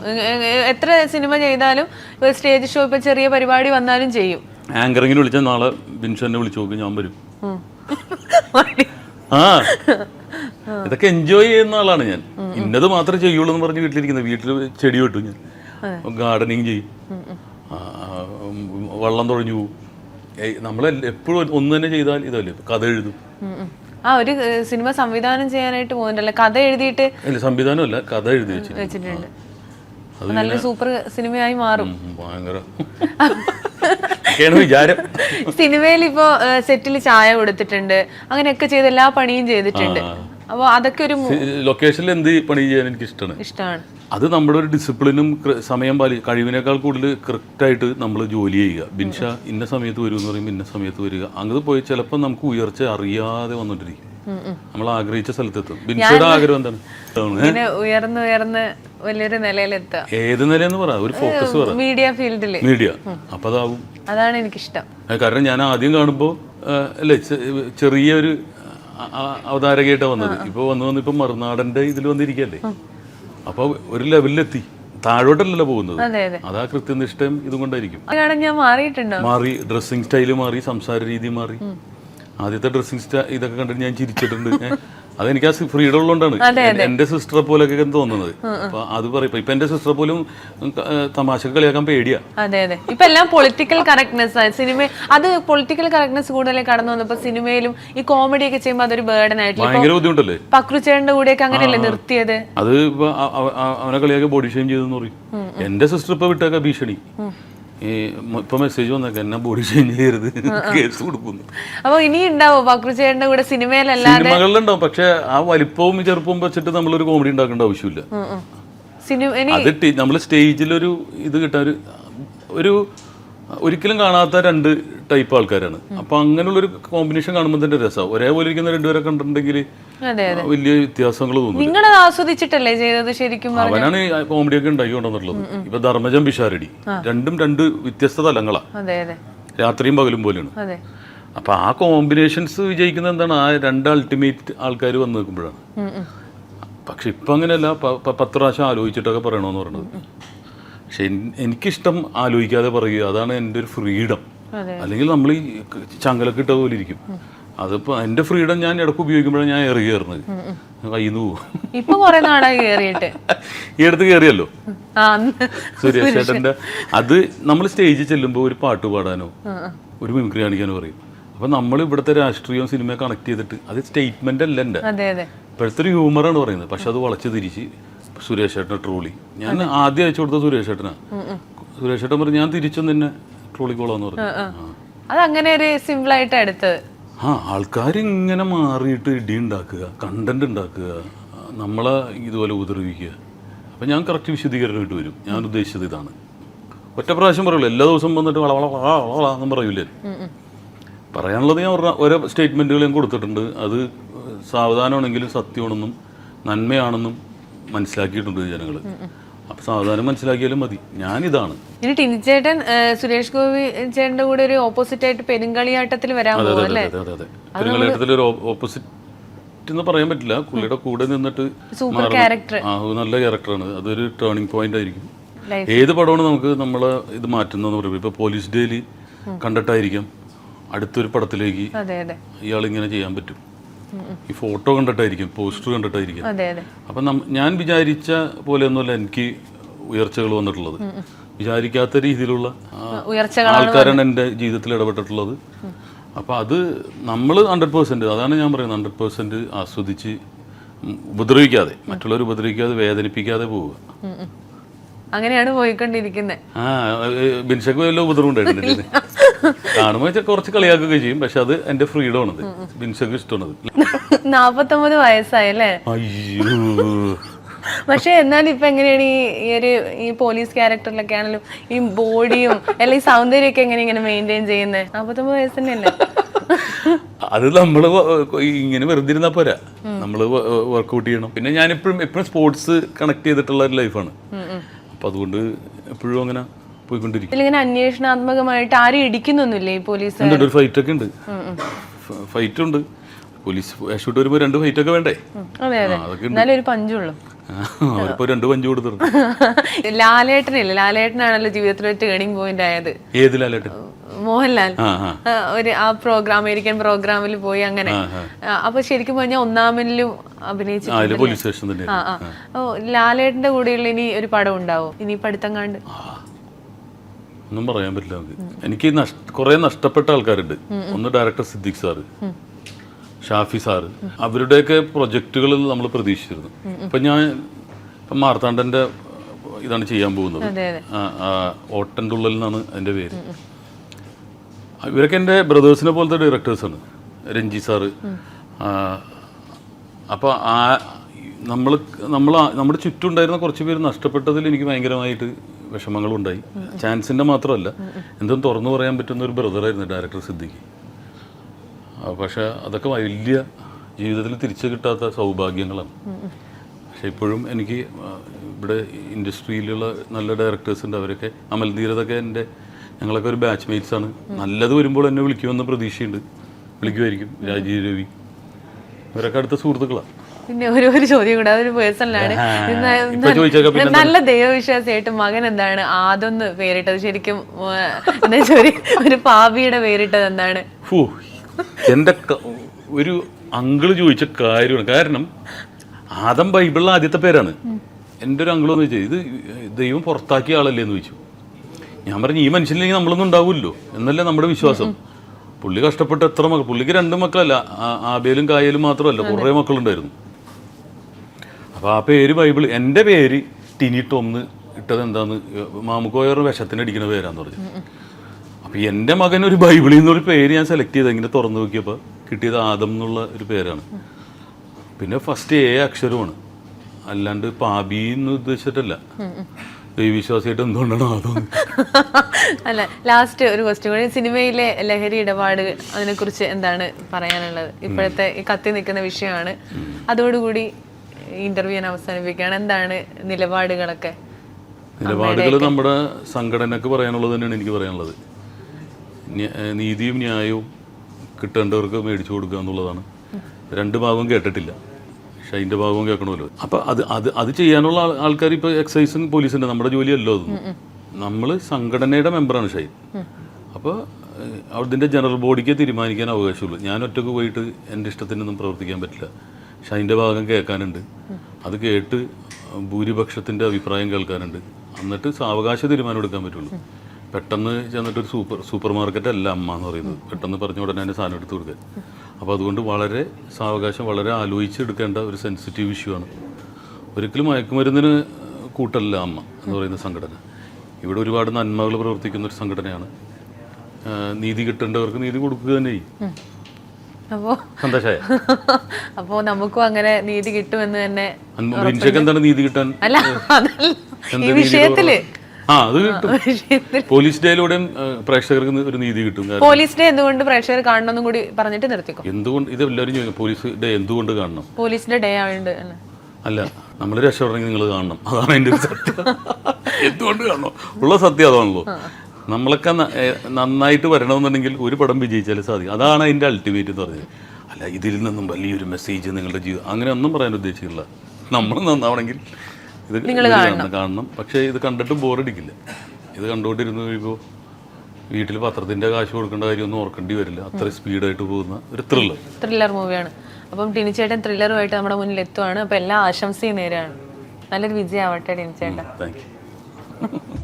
എത്ര സിനിമ ചെയ്താലും സ്റ്റേജ് ഷോ ഇപ്പൊ ചെറിയ പരിപാടി വന്നാലും ചെയ്യും. ആങ്കറിങ്ങിന് വിളിച്ചാൽ നാളെ ബിൻഷു എന്നെ വിളിച്ചു നോക്കും ഞാൻ വരും. ആ. ഇതൊക്കെ എൻജോയ് ചെയ്യുന്ന ആളാണ് ഞാൻ. ഇന്നത് മാത്രമേ ചെയ്യുള്ളൂ എന്ന് പറഞ്ഞ് വീട്ടിലിരിക്കുന്നത്. വീട്ടിൽ ചെടി വെട്ടു ഞാൻ. ഗാർഡനിങ് ചെയ്യും. ആ, വള്ളം തുഴഞ്ഞു പോകും നമ്മൾ എപ്പോഴും ഒന്ന് തന്നെ ചെയ്താൽ ഇതല്ലേ? കഥ എഴുതും. ആ ഒരു സിനിമ സംവിധാനം ചെയ്യാനായിട്ട് പോകുന്നുണ്ടല്ലേ? കഥ എഴുതിയിട്ട് അല്ല സംവിധാനമല്ല കഥ എഴുതി വെച്ചിട്ടുണ്ട്. നല്ല സൂപ്പർ സിനിമയായി മാറും. ഭയങ്കര. വിചാരം. സിനിമയിൽ ഇപ്പോ സെറ്റിൽ ചായ കൊടുത്തിട്ടുണ്ട്. അങ്ങനെയൊക്കെ ചെയ്ത് എല്ലാ പണിയും ചെയ്തിട്ടുണ്ട്. അപ്പൊ അതൊക്കെ ഒരു ലൊക്കേഷനിൽ എന്ത് പണി ചെയ്യാൻ എനിക്ക് ഇഷ്ടമാണ് ഇഷ്ടമാണ് അത് നമ്മുടെ ഒരു ഡിസിപ്ലിനും സമയം പാലി കഴിവിനേക്കാൾ കൂടുതൽ കറക്റ്റായിട്ട് നമ്മൾ ജോലി ചെയ്യുക. ബിൻഷ ഇന്ന സമയത്ത് വരും എന്ന് പറയുമ്പോൾ ഇന്ന സമയത്ത് വരിക. അങ്ങനെ പോയി ചിലപ്പോൾ നമുക്ക് ഉയർച്ച അറിയാതെ വന്നിട്ടിരിക്കും നമ്മൾ ആഗ്രഹിച്ച സ്ഥലത്തെത്തും. ബിൻഷയുടെ ആഗ്രഹം എന്താണ്? ഉയർന്ന് ഉയർന്ന് വലിയൊരു നിലയിലെത്തുക ഏത് നിലയെന്ന് പറ. ഒരു ഫോക്കസ് പറ. മീഡിയ ഫീൽഡിൽ മീഡിയ അപ്പൊ അതാവും. അതാണ് എനിക്കിഷ്ടം. കാരണം ഞാൻ ആദ്യം കാണുമ്പോൾ അല്ലേ ചെറിയൊരു അവതാരകയായിട്ടാണ് വന്നത്. ഇപ്പോൾ വന്ന് വന്ന് ഇപ്പം മറുനാടന്റെ ഇതിൽ വന്നിരിക്കല്ലേ? അപ്പോൾ ഒരു ലെവലിലെത്തി. താഴോട്ടല്ലല്ലോ പോകുന്നത്. അതെ കൃത്യനിഷ്ഠയും ഇതും കൊണ്ടായിരിക്കും. മാറി ഡ്രസ്സിങ് സ്റ്റൈൽ മാറി സംസാര രീതി മാറി. ആദ്യത്തെ ഡ്രസ്സിങ് സ്റ്റൈ ഇതൊക്കെ കണ്ടിട്ട് ഞാൻ ചിരിച്ചിട്ടുണ്ട്. അതെനിക്ക് ആ ഫ്രീഡം ഉള്ളതുകൊണ്ടാണ് എന്റെ സിസ്റ്ററെ പോലെയൊക്കെ തോന്നുന്നത്. അപ്പൊ അത് പറയും. ഇപ്പൊ എന്റെ സിസ്റ്ററെ പോലും തമാശ കളിയാക്കാൻ പേടിയാ. അതെ അതെ. ഇപ്പൊ എല്ലാം പൊളിറ്റിക്കൽ കറക്റ്റ്നെസ് സിനിമ അത് പൊളിറ്റിക്കൽ കറക്റ്റ്നെസ് കൂടുതലേ കടന്നു വന്നപ്പോ സിനിമയിലും ഈ കോമഡി ഒക്കെ ചെയ്യുമ്പോൾ അതൊരു ബേർഡൻ ആയിട്ട്. ഭയങ്കര ബുദ്ധിമുട്ടല്ലേ? പക്രുച്ചേട്ടന്റെ കൂടെയൊക്കെ അങ്ങനെയല്ലേ നിർത്തിയത്? അത് അവനെ കളിയാക്കി ബോഡി ഷെയിം ചെയ്തെന്ന് പറയും. എന്റെ സിസ്റ്റർ ഇപ്പൊ വിട്ടേക്ക ഭീഷണി. ഈ ഇപ്പൊ മെസ്സേജ് വന്നേക്ക എന്നെ ബോഡി ചേഞ്ച് ചെയ്യരുത്? കേസ് കൊടുക്കുന്നു. അപ്പൊ ഇനി ഉണ്ടാവോ പക്രുച്ചേട്ടന്റെ കൂടെ സിനിമയിലല്ലാതെ? സിനിമകളിലുണ്ടാവും പക്ഷെ ആ വലിപ്പവും ചെറുപ്പവും വെച്ചിട്ട് നമ്മളൊരു കോമഡി ഉണ്ടാക്കേണ്ട ആവശ്യമില്ല. അത് നമ്മൾ സ്റ്റേജിലൊരു ഇത് കിട്ടാൻ ഒരു ഒരു ഒരിക്കലും കാണാത്ത രണ്ട് ടൈപ്പ് ആൾക്കാരാണ്. അപ്പൊ അങ്ങനെയുള്ള ഒരു കോമ്പിനേഷൻ കാണുമ്പോൾ തന്നെ രസമാണ് ഒരേപോലെ ഇരിക്കുന്ന രണ്ടുപേരെ കണ്ടിട്ടുണ്ടെങ്കിൽ വലിയ വ്യത്യാസങ്ങൾ തോന്നുന്നു ആസ്വദിച്ചിട്ടല്ലേ ചെയ്തത് ശരിക്കും? അവനാണ് കോമഡി ഒക്കെ ഉണ്ടാക്കി കൊണ്ടുവന്നിട്ടുള്ളത്. ഇപ്പൊ ധർമ്മജം പിഷാരടി. രണ്ടും രണ്ട് വ്യത്യസ്ത തലങ്ങളാണ് രാത്രിയും പകലും പോലെയാണ്. അപ്പൊ ആ കോമ്പിനേഷൻസ് വിജയിക്കുന്ന എന്താണ്? ആ രണ്ട് അൾട്ടിമേറ്റ് ആൾക്കാർ വന്ന് നിൽക്കുമ്പോഴാണ്. പക്ഷെ ഇപ്പൊ അങ്ങനെയല്ല. പത്ത് പ്രാവശ്യം ആലോചിച്ചിട്ടൊക്കെ പറയണമെന്ന് പറയുന്നത് പക്ഷെ എനിക്കിഷ്ടം ആലോചിക്കാതെ പറയുക അതാണ് എന്റെ ഒരു ഫ്രീഡം. അല്ലെങ്കിൽ നമ്മൾ ഈ ചങ്കലൊക്കെ ഇട്ട പോലെ ഇരിക്കും. അതിപ്പോ എന്റെ ഫ്രീഡം ഞാൻ ഇടയ്ക്ക് ഉപയോഗിക്കുമ്പോഴാണ് ഞാൻ ഇറങ്ങി കയറുന്നത്. കയ്യിൽ നിന്ന് പോകും ഇപ്പൊ കൊറേ നാളായി കയറിയിട്ട് ഈ അടുത്ത് കയറിയല്ലോ സുരേഷ് ചേട്ടന്റെ അത് നമ്മൾ സ്റ്റേജിൽ ചെല്ലുമ്പോൾ ഒരു പാട്ട് പാടാനോ ഒരു മിമിക്രി കാണിക്കാനോ പറയും. അപ്പൊ നമ്മൾ ഇവിടുത്തെ രാഷ്ട്രീയം സിനിമയെ കണക്ട് ചെയ്തിട്ട് അത് സ്റ്റേറ്റ്മെന്റ് അല്ല എന്റെ ഇപ്പോഴത്തെ ഒരു ഹ്യൂമറാണ് പറയുന്നത്. പക്ഷെ അത് വളച്ചു തിരിച്ച് സുരേഷ് ഏട്ടന് ട്രോളി. ഞാൻ ആദ്യം അയച്ചു കൊടുത്ത സുരേഷ് ഏട്ടന്. സുരേഷ് ഏട്ടൻ പറഞ്ഞു ഞാൻ തിരിച്ചും നിന്നെ ട്രോളിക്കോളാന്ന് പറഞ്ഞു. ആ. അത് അങ്ങനെ ഒരു സിമ്പിൾ ആയിട്ട് എടുത്തത് ആ ആൾക്കാർ ഇങ്ങനെ മാറിയിട്ട് ഇടി ഉണ്ടാക്കുക കണ്ടന്റ് ഉണ്ടാക്കുക നമ്മളെ ഇതുപോലെ ഉപദ്രവിക്കുക അപ്പം ഞാൻ കറക്റ്റ് വിശദീകരണമായിട്ട് വരും. ഞാൻ ഉദ്ദേശിച്ചത് ഇതാണ്. ഒറ്റ പ്രാവശ്യം പറയുള്ളൂ എല്ലാ ദിവസവും വന്നിട്ട് വള വള വള വള എന്നും പറയൂലേ. പറയാനുള്ളത് ഞാൻ പറഞ്ഞ ഓരോ സ്റ്റേറ്റ്മെന്റുകൾ ഞാൻ കൊടുത്തിട്ടുണ്ട്. അത് സാവധാനമാണെങ്കിലും സത്യമാണെന്നും നന്മയാണെന്നും മനസ്സിലാക്കിയിട്ടുണ്ട് ജനങ്ങൾ അപ്പൊ സാവധാനം മനസ്സിലാക്കിയാലും മതി. ഞാനിതാണ്. ഇനി ടിനിച്ചേട്ടൻ ചേട്ടൻ സുരേഷ് ഗോപി ചേട്ടന്റെ കൂടെ ഒരു ഓപ്പോസിറ്റ് ആയിട്ട് പെരുങ്കളിയാട്ടത്തിൽ വരാൻ പെരുങ്കളിയാട്ടത്തിൽ ഒരു ഓപ്പോസിറ്റ് എന്ന് പറയാൻ പറ്റില്ല. പുള്ളിയുടെ കൂടെ നിന്നിട്ട് നല്ല ക്യാരക്ടറാണ് അതൊരു ടേണിംഗ് പോയിന്റ് ആയിരിക്കും. ഏത് പടമാണ് നമുക്ക് നമ്മളെ ഇത് മാറ്റുന്നതെന്ന് പറയുമ്പോൾ ഇപ്പൊ പോലീസ് ഡെയിലി കണ്ടിട്ടായിരിക്കും അടുത്തൊരു പടത്തിലേക്ക് ഇയാൾ ഇങ്ങനെ ചെയ്യാൻ പറ്റും. ഈ ഫോട്ടോ കണ്ടിട്ടായിരിക്കും പോസ്റ്റർ കണ്ടിട്ടായിരിക്കും. അപ്പം ഞാൻ വിചാരിച്ച പോലെ ഒന്നുമല്ല എനിക്ക് ഉയർച്ചകൾ വന്നിട്ടുള്ളത്. വിചാരിക്കാത്ത രീതിയിലുള്ള ആൾക്കാരാണ് എന്റെ ജീവിതത്തിൽ ഇടപെട്ടിട്ടുള്ളത്. അപ്പോൾ അത് നമ്മൾ ഹൺഡ്രഡ് പേഴ്സന്റ് അതാണ് ഞാൻ പറയുന്നത് ഹൺഡ്രഡ് പേഴ്സന്റ് ആസ്വദിച്ച് ഉപദ്രവിക്കാതെ മറ്റുള്ളവർ ഉപദ്രവിക്കാതെ വേദനിപ്പിക്കാതെ പോവുക. അങ്ങനെയാണ് പോയിക്കൊണ്ടിരിക്കുന്നത് ആ ബിൻഷക്ക് വല്ല ഉപദ്രവം ഉണ്ടായിട്ടുണ്ട് കാണുമ്പോൾ വെച്ചാൽ കുറച്ച് കളിയാക്കുക ചെയ്യും. പക്ഷെ അത് എന്റെ ഫ്രീഡം ആണത് ബിൻസക്ക് ഇഷ്ടമാണത്. നാപ്പത്തൊമ്പത് വയസ്സായി അല്ലേ അയ്യോ. പക്ഷെ എന്നാൽ ഇപ്പൊ എങ്ങനെയാണ് ഈ ഈ ഒരു ഈ പോലീസ് ക്യാരക്ടറിലൊക്കെ ആണെങ്കിലും ഈ ബോഡിയും അല്ലെങ്കിൽ സൗന്ദര്യമൊക്കെ എങ്ങനെ ഇങ്ങനെ മെയിന്റെയിൻ ചെയ്യുന്നത് നാപ്പത്തൊമ്പത് വയസ്സ് തന്നെയല്ലേ അത് നമ്മൾ ഇങ്ങനെ വെറുതെ ഇരുന്നാൽ പോരാ. നമ്മൾ വർക്കൗട്ട് ചെയ്യണം. പിന്നെ ഞാൻ എപ്പോഴും എപ്പോഴും സ്പോർട്സ് കണക്ട് ചെയ്തിട്ടുള്ള ഒരു ലൈഫാണ് അപ്പം അതുകൊണ്ട് എപ്പോഴും അങ്ങനെ പോയിക്കൊണ്ടിരിക്കും. ഇതിലിങ്ങനെ അന്വേഷണാത്മകമായിട്ട് ആരും ഇടിക്കുന്നൊന്നുമില്ലേ ഈ പോലീസ്? ഉണ്ട് ഒരു ഫൈറ്റ് ഒക്കെ ഉണ്ട് ഫൈറ്റ് ഉണ്ട് പോലീസ് ഷൂട്ട് വരുമ്പോൾ രണ്ട് ഫൈറ്റ് ഒക്കെ വേണ്ടേ അതെ അതെ. എന്നാലും ഒരു പഞ്ചുള്ളൂ. അവരിപ്പോ രണ്ട് പഞ്ച് കൊടുത്തിട്ടുണ്ട് ലാലേട്ടനില്ലേ? ലാലേട്ടനാണല്ലോ ജീവിതത്തിൽ ഒരു ടേണിംഗ് പോയിന്റ് ആയത്. ഏത് ലാലേട്ടൻ? മോഹൻലാൽ. ഒരു ആ പ്രോഗ്രാം അമേരിക്കൻ പ്രോഗ്രാമിൽ പോയി അങ്ങനെ. അപ്പൊ ശരിക്കും പറഞ്ഞാൽ ഒന്നാമനിലും അഭിനയിച്ചു ലാലേട്ടന്റെ കൂടെയുള്ള ഇനി ഒരു പടം ഉണ്ടാവും? ഇനി പഠിത്തം കണ്ട്. ഒന്നും പറയാൻ പറ്റില്ല നമുക്ക്. എനിക്ക് കുറെ നഷ്ടപ്പെട്ട ആൾക്കാരുണ്ട്. ഒന്ന് director Siddique sir Shafi sir അവരുടെയൊക്കെ പ്രൊജക്റ്റുകളിൽ നമ്മൾ പ്രതീക്ഷിച്ചിരുന്നു. ഇപ്പം ഞാൻ ഇപ്പം മാർത്താണ്ഡന്റെ ഇതാണ് ചെയ്യാൻ പോകുന്നത്. അതെ എന്നാണ് എന്റെ പേര്. ഇവരൊക്കെ എന്റെ ബ്രദേഴ്സിനെ പോലത്തെ ഡയറക്ടേഴ്സാണ് രഞ്ജി സാറ് അപ്പോൾ ആ നമ്മൾ നമ്മൾ നമ്മുടെ ചുറ്റുണ്ടായിരുന്ന കുറച്ച് പേര് നഷ്ടപ്പെട്ടതിൽ എനിക്ക് ഭയങ്കരമായിട്ട് വിഷമങ്ങളുണ്ടായി. ചാൻസിന്റെ മാത്രമല്ല എന്തും തുറന്നു പറയാൻ പറ്റുന്ന ഒരു ബ്രദറായിരുന്നു ഡയറക്ടർ സിദ്ദിഖ്. പക്ഷെ അതൊക്കെ വലിയ ജീവിതത്തിൽ തിരിച്ചു കിട്ടാത്ത സൗഭാഗ്യങ്ങളാണ്. പക്ഷെ ഇപ്പോഴും എനിക്ക് ഇവിടെ ഇൻഡസ്ട്രിയിലുള്ള നല്ല ഡയറക്ടേഴ്സ് ഉണ്ട് അവരൊക്കെ അമൽ ധീരതൊക്കെ എന്റെ ഞങ്ങളൊക്കെ ഒരു ബാച്ച് മേറ്റ്സ് ആണ്. നല്ലത് വരുമ്പോൾ എന്നെ വിളിക്കുമെന്ന് പ്രതീക്ഷയുണ്ട്. വിളിക്കുമായിരിക്കും. രാജീവ് രവി. ഇവരൊക്കെ അടുത്ത സുഹൃത്തുക്കളാണ് പിന്നെ ഒരു ഒരു ചോദ്യം കൂടെ അതൊരു പേഴ്സണലാണ് നല്ല ദൈവവിശ്വാസിയായിട്ട് മകൻ എന്താണ്? ആദൊന്ന് പേരിട്ടത്. ശരിക്കും എന്താ ഒരു പാപിയുടെ പേരിട്ടത് എന്താണ്? എന്റെ ഒരു അങ്കിൾ ചോദിച്ച കാര്യമാണ്. കാരണം ആദം ബൈബിളിലെ ആദ്യത്തെ പേരാണ്. എന്റെ ഒരു അങ്കിളെന്ന് ചോദിച്ചത് ഇത് ദൈവം പുറത്താക്കിയ ആളല്ലേ? എന്ന് ചോദിച്ചു. ഞാൻ പറഞ്ഞു ഈ മനുഷ്യനില്ലെങ്കിൽ നമ്മളൊന്നും ഉണ്ടാവുമല്ലോ എന്നല്ലേ നമ്മുടെ വിശ്വാസം. പുള്ളി കഷ്ടപ്പെട്ട് എത്ര മക്കൾ പുള്ളിക്ക് രണ്ട് മക്കളല്ല. ആബേലും കായലും മാത്രമല്ല കുറേ മക്കളുണ്ടായിരുന്നു. അപ്പോൾ ആ പേര് ബൈബിൾ എന്റെ പേര് ടിനി ടോംന്ന് ഇട്ടത് എന്താന്ന് മാമുക്കോയർ വിഷത്തിനടിക്കുന്ന പേരാന്ന് പറഞ്ഞു. അപ്പോൾ എന്റെ മകൻ ഒരു ബൈബിളിൽ നിന്നൊരു പേര് ഞാൻ സെലക്ട് ചെയ്ത് ഇങ്ങനെ തുറന്നു നോക്കിയപ്പോൾ കിട്ടിയത് ആദം എന്നുള്ള ഒരു പേരാണ്. പിന്നെ ഫസ്റ്റ് എ അക്ഷരമാണ്. അല്ലാണ്ട് പാബി എന്ന് ഉദ്ദേശിച്ചിട്ടല്ല. ദൈവവിശ്വാസിയായിട്ട് എന്തുകൊണ്ടാണ് ആദം? അല്ല ലാസ്റ്റ് ഒരു ക്വസ്റ്റ്യൻ കൂടി. സിനിമയിലെ ലഹരി ഇടപാട് അതിനെക്കുറിച്ച് എന്താണ് പറയാനുള്ളത്? ഇപ്പോഴത്തെ ഈ കത്തി നിൽക്കുന്ന വിഷയമാണ്. അതോടുകൂടി ഇന്റർവ്യൂ ഞാൻ അവസാനിപ്പിക്കുകയാണ്. എന്താണ് നിലപാടുകളൊക്കെ? നിലപാടുകൾ നമ്മുടെ സംഘടനക്ക് പറയാനുള്ളത് തന്നെയാണ് എനിക്ക് പറയാനുള്ളത്. നീതിയും ന്യായവും കിട്ടേണ്ടവർക്ക് മേടിച്ചു കൊടുക്കുക എന്നുള്ളതാണ്. രണ്ട് ഭാഗവും കേട്ടിട്ടില്ല. പക്ഷെ അതിന്റെ ഭാഗവും കേൾക്കണമല്ലോ. അപ്പോൾ അത് അത് അത് ചെയ്യാനുള്ള ആൾക്കാർ ഇപ്പോൾ എക്സൈസും പോലീസുണ്ട് നമ്മുടെ ജോലിയല്ലോ അതൊന്നും നമ്മൾ സംഘടനയുടെ മെമ്പറാണ് ഷൈൻ അപ്പോൾ അതിന്റെ ജനറൽ ബോഡിക്ക് തീരുമാനിക്കാൻ അവകാശമുള്ളൂ. ഞാൻ ഒറ്റയ്ക്ക് പോയിട്ട് എന്റെ ഇഷ്ടത്തിനൊന്നും പ്രവർത്തിക്കാൻ പറ്റില്ല. പക്ഷെ അതിന്റെ ഭാഗം കേൾക്കാനുണ്ട്. അത് കേട്ട് ഭൂരിപക്ഷത്തിന്റെ അഭിപ്രായം കേൾക്കാനുണ്ട്. എന്നിട്ട് സാവകാശ തീരുമാനം എടുക്കാൻ പറ്റുള്ളൂ. പെട്ടെന്ന് ചെന്നിട്ട് ഒരു സൂപ്പർ സൂപ്പർ മാർക്കറ്റ് അല്ല അമ്മ എന്ന് പറയുന്നത്. പെട്ടെന്ന് പറഞ്ഞ ഉടനെ തന്നെ സാധനം എടുത്ത് കൊടുക്കുക. അപ്പോൾ അതുകൊണ്ട് വളരെ സാവകാശം വളരെ ആലോചിച്ചെടുക്കേണ്ട ഒരു സെൻസിറ്റീവ് ഇഷ്യൂ ആണ്. ഒരിക്കലും മയക്കുമരുന്നിന് കൂട്ടല്ല അമ്മ എന്ന് പറയുന്ന സംഘടന. ഇവിടെ ഒരുപാട് നന്മകൾ പ്രവർത്തിക്കുന്ന ഒരു സംഘടനയാണ്. നീതി കിട്ടേണ്ടവർക്ക് നീതി കൊടുക്കുക തന്നെ ചെയ്യും അപ്പോ സന്തോഷമായ അപ്പോ നമുക്കും അങ്ങനെ നീതി കിട്ടുമെന്ന് തന്നെ എന്താണ് നീതി കിട്ടാൻ? അല്ല ഈ വിഷയത്തിൽ. ആ അത് കിട്ടും. പോലീസ് ഡേയിലൂടെയും പ്രേക്ഷകർക്ക് ഒരു നീതി കിട്ടും പോലീസ് ഡേ എന്തുകൊണ്ട് പ്രേക്ഷകർ കാണണമെന്നും കൂടി പറഞ്ഞിട്ട് നിർത്തിക്കോ? എന്തുകൊണ്ട്? ഇത് എല്ലാവരും ചോദിക്കും പോലീസ് ഡേ എന്തുകൊണ്ട് കാണണം? പോലീസിന്റെ ഡേ ആയതുകൊണ്ട് അല്ല? നമ്മൾ രക്ഷപ്പെടണമെങ്കിൽ നിങ്ങൾ കാണണം. അതാണ് എന്റെ ഒരു സത്യം. എന്തുകൊണ്ട് കാണണം? ഉള്ള സത്യം അതാണല്ലോ. നമ്മളൊക്കെ നന്നായിട്ട് വരണമെന്നുണ്ടെങ്കിൽ ഒരു പടം വിജയിച്ചാലേ സാധിക്കും. അതാണ് അതിന്റെ അൾട്ടിമേറ്റ് എന്ന് പറഞ്ഞത് അല്ല ഇതിൽ നിന്നും വലിയൊരു മെസ്സേജ് നിങ്ങളുടെ ജീവിതം അങ്ങനെ ഒന്നും പറയാൻ ഉദ്ദേശിക്കില്ല നമ്മൾ നന്നാവണമെങ്കിൽ ഇത് കാണണം കാണണം. പക്ഷേ ഇത് കണ്ടിട്ട് ബോറടിക്കില്ല ഇത് കണ്ടുകൊണ്ടിരുന്ന് കഴിയുമ്പോൾ വീട്ടിൽ പത്രത്തിന്റെ കാശ് കൊടുക്കേണ്ട കാര്യമൊന്നും ഓർക്കേണ്ടി വരില്ല. അത്ര സ്പീഡായിട്ട് പോകുന്ന ഒരു ത്രില്ലർ ത്രില്ലർ മൂവിയാണ് അപ്പം ടിനിച്ചേട്ടൻ ത്രില്ലറുമായിട്ട് നമ്മുടെ മുന്നിൽ എത്തുവാണ്. അപ്പം എല്ലാ ആശംസയും നേരെയാണ്. നല്ലൊരു വിജയമാവട്ടെ ടിനിച്ചേട്ടൻ താങ്ക് യു